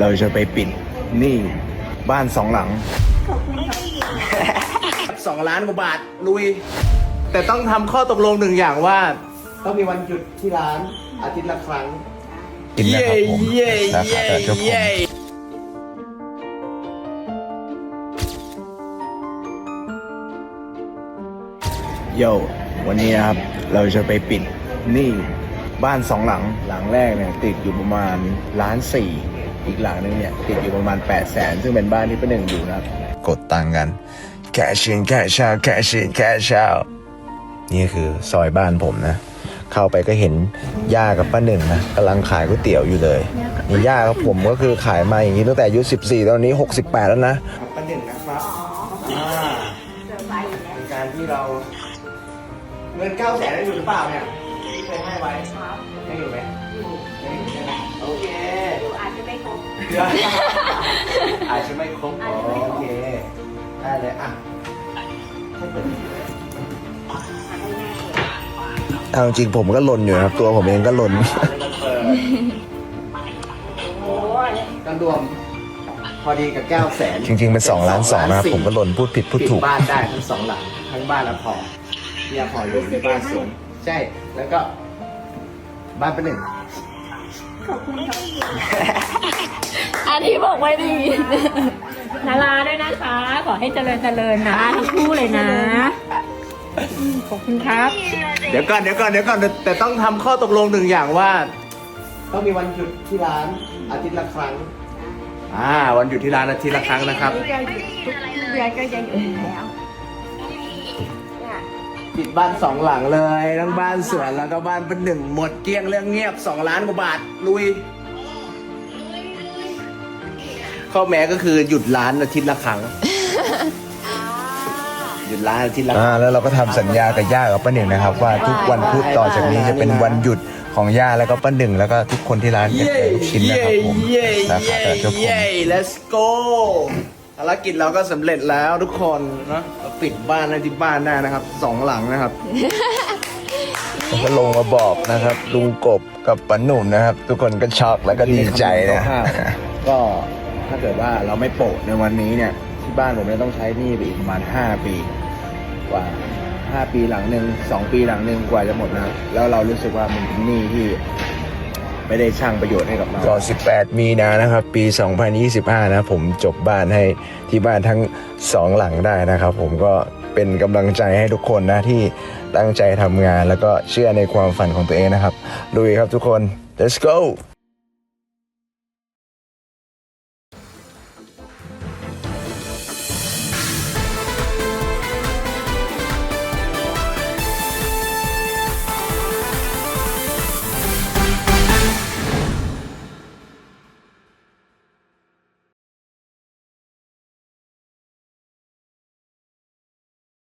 เราจะไปปิดหนี่บ้านสองหลังสองล้านกว่าบาทลุย แต่ต้องทำข้อตกลงหนึ่งอย่างว่า ต้องมีวันหยุดที่ร้านอาทิตย์ละครั้งกินนะครับผมเย้ราคาเย้แต่เจ้าของเย้โยวันนี้นะครับ เราจะไปปิดหนี้ บ้านสองหลังหลังแรกเนี่ยติดอยู่ประมาณล้านสี่อีกหลังนึงเนี่ยติดอยู่ประมาณ8ปดแสนซึ่งเป็นบ้านที่ป้าหนึ่งอยู่นะครับ กดตังค์กันแค่ชินแค่เช้าแค่ชินแค่เช้านี่คือซอยบ้านผมนะ เข้าไปก็เห็นย่ากับป้าหนึ่งนะกำลังขายก๋วยเตี๋ยวอยู่เลยนี่ย่ากับผมก็คือขายมาอย่างนี้ตั้งแต่อายุ14 ตอนนี้ 68 แล้วนะครับประหนึ่งนะครับอ่าเป็นการที่เราเงินเก้าแสนได้อยู่หรือเปล่าเนี่ย ที่เคยให้ไว้ไม่อยู่ไหมไม่อยู่ใช่ไหมโอเคอาจจะไม่ครบอาจจะไม่ครบอ๋อโอเคได้เลยอะให้เปิดเอาจริงๆผมก็ลนอยู่นะครับ ตัวผมเองก็ลนโอ้ยกันรวมพอดีกับแก้วแสน จริงๆเป็น2ล้าน2นะครับ ผมก็ลนพูดผิดพูดปิดถูกบ้านได้ทั้งสองหลังทั้งบ้านและพอเนี่ยพออยู่ในบ้านสวน ใช่ แล้วก็บ้านเป็นหนึ่งขอบคุณครับอันที่บอกไว้ดีนาราด้วยนะคะ ขอให้เจริญเจริญนะทั้งคู่เลยนะอืมขอบคุณครับ เดี๋ยวก่อนเดี๋ยวก่อนเดี๋ยวก่อนแต่แต่ต้องทำข้อตกลงหนึ่งอย่างว่า ต้องมีวันหยุดที่ร้านอาทิตย์ละครั้ง อ่า วันหยุดที่ร้านอาทิตย์ละครั้งนะครับทุกเดือนก็ยังอยู่แล้วเนี่ย ปิดบ้านสองหลังเลยทั้งบ้านสวนแล้วก็บ้านเป็นหนึ่งหมดเกลี้ยงเรื่องเงียบสองล้านกว่าบาทลุยข้อแม้ก็คือหยุดร้านอาทิตย์ละครั้ง หยุดร้านอาทิตย์ละคอ่ารั้ง แล้วเราก็ทำสัญญากับย่ากับป้าหนึ่งนะครับ ว่าทุกวันพุธต่อจากนี้จะเป็นวันหยุดของย่าแล้วก็ป้าหนึ่งแล้วก็ทุกคนที่ร้านจะขายลูกชิ้นนะครับผมเย้ราคาเย้แต่เจ้าของเย้ let's go ภารกิจเราก็สำเร็จแล้วทุกคนนะเราปิดบ้านได้ที่บ้านได้นะครับสองหลังนะครับแล้วก็ลงมาบอกนะครับ ลุงกบกับป้าหนุ่มนะครับ ทุกคนก็ช็อกแล้วก็ดีใจนะก็ถ้าเกิดว่าเราไม่โปะในวันนี้เนี่ย ที่บ้านผมเนี่ยต้องใช้หนี้ไปอีกประมาณ 5 ปีกว่า 5 ปีหลังหนึ่ง2 ปีหลังหนึ่งกว่าจะหมดนะครับแล้วเรารู้สึกว่ามันเป็นหนี้ที่ ไม่ได้ช่างประโยชน์ให้กับเราก็18 มีนานะครับ ปี 2025 นะผมจบบ้านให้ที่บ้านทั้งสองหลังได้นะครับ ผมก็เป็นกำลังใจให้ทุกคนนะที่ตั้งใจทำงานแล้วก็เชื่อในความฝันของตัวเองนะครับลุยครับทุกคน let's go